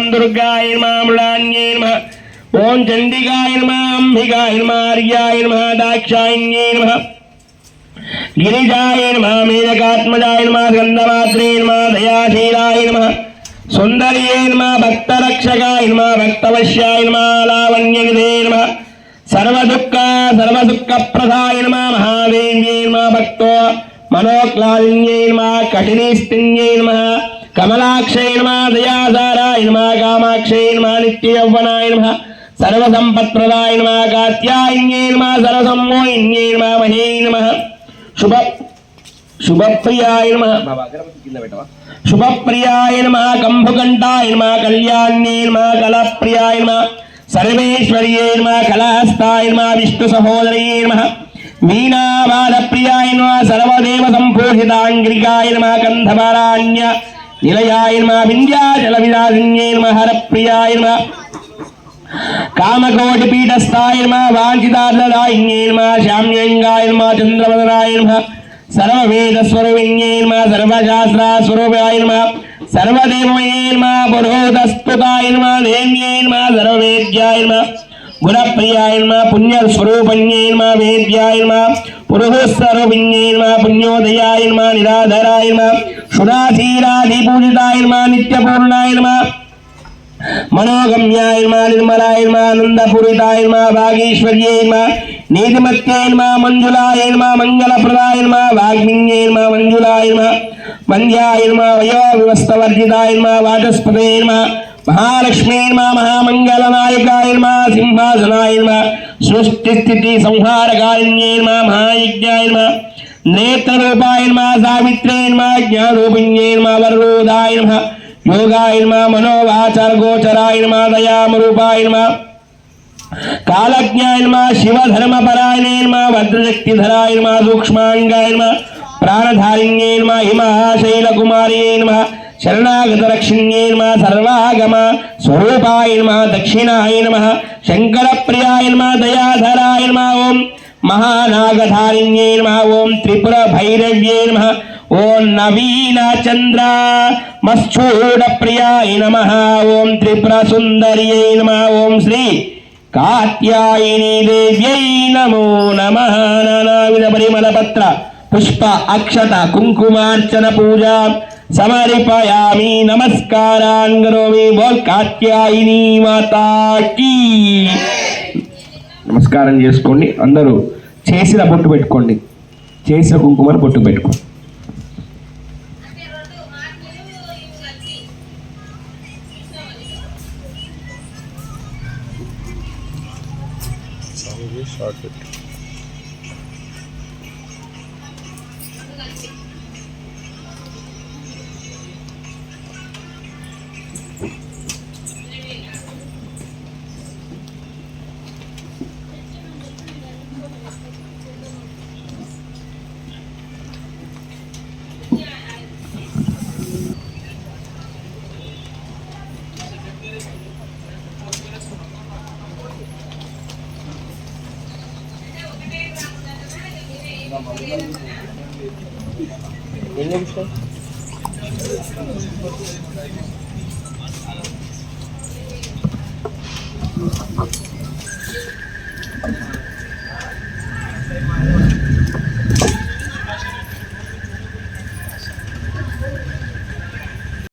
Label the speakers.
Speaker 1: ஓம் துர்காய மாமுளான்யே நம ஓம் சண்டிகாய நம அம்பிகாய நம ஆர்யாய நம தாட்சாயன்யே நம गिरिजाय नमः मेनकात्मजाय नमः स्कन्दमात्रे नमः दयाशीलाय नमः सुन्दर्ये नमः भक्तरक्षकाय नमः भक्तवश्याय नमः लावण्यनिधे नमः सर्वदुःख सर्वदुःखप्रदाय नमः महादेव्ये नमः भक्तो मनोक्लादिन्ये नमः कठिनिस्तिन्ये नमः కమలాక్షై నమ దయాసారాయ నమ కామాక్షై నమ నిత్యయౌవనాయ నమ సర్వసంపత్ప్రదాయ నమ కాత్యాయన్యై నమ సరసమ్మోయిన్యై నమ మహే నమ శుభ శుభప్రియాయ నమ బాబా అగరబత్తి కింద పెట్టవా శుభప్రియాయ నమ కంభుకంఠాయ నమ కళ్యాణ్యే నమ కళప్రియాయ నమ సర్వేశ్వర్యే నమ కళహస్తాయ నమ విష్ణు సహోదరయే నమ వీణాబాలప్రియాయ నమ సర్వదేవ సంపూషితాంగ్రికాయ నమ కంధపారాణ్య నిలయాయ నమ వింధ్యాచల విలాసిన్యే నమ హరప్రియాయ నమ కామకోటి పీఠస్థాయ నమ వాంఛితార్థదాయిన్యే నమ శామ్యంగాయ నమ చంద్రవదనాయ నమ నమ నమ సర్వదేవమయే నమ పురోధస్తుతాయ నమ నమ సర్వవేద్యాయ నమ ഗുണപ്രിയായ്മ പുണ്യസ്വരൂപന്യേന്മ വേദ്യായ്മ പുരുഹസ്വരൂപിന്യേന്മ പുണ്യോദയായ്മ നിരാധരായ്മ ക്ഷുരാധീരാധിപൂജിതായ്മ നിത്യപൂർണായ്മ മനോഗമ്യായ്മ നിർമ്മലായ്മ ആനന്ദപൂരിതായ്മ ഭാഗീശ്വര്യേന്മ നീതിമത്യേന്മ മഞ്ജുലായേന്മ മംഗളപ്രദായന്മ വാഗ്മിന്യേന്മ മഞ്ജുലായ്മ വന്ധ്യായ്മ വയോവ്യവസ്ഥവർജിതായ്മ വാചസ്പതേന്മ ఆనందపూరితాయ నమ భాగీశ్వర్యై నమ నీతిమత్యై నమ మంజులాయ నమ మంగళప్రదాయ నమ వాగ్మిన్యై నమ మంజులాయ నమ వంద్యాయ నమ వయో వివస్తవర్జితాయ నమ వాచస్పతే నమ మహాలక్ష్మీ నమ సర్వాగమ స్వరూపాయ నమ దక్షిణాయ నమ శంకరప్రియాయ నమ దయాధరాయ నమ ఓం మహానాగధారిణ్యే నమ ఓం త్రిపుర భైరవ్యే నమ ఓం నవీన చంద్ర మశ్చూడ ప్రియాయ నమ ఓం త్రిపుర సుందర్యై నమ ఓం శ్రీ కాత్యాయని దేవ్యై నమో నమ నానావిధ పరిమళ పత్ర పుష్ప అక్షత కుంకుమార్చన పూజ సమర్పయామి నమస్కారాన్ కరోమి బోల్ కాత్యాయిని మాతాకి నమస్కారం చేసుకోండి. అందరూ చేసిన బొట్టు పెట్టుకోండి. చేసిన కుంకుమను బొట్టు పెట్టుకోండి వెళ్ళొచ్చు Thank you.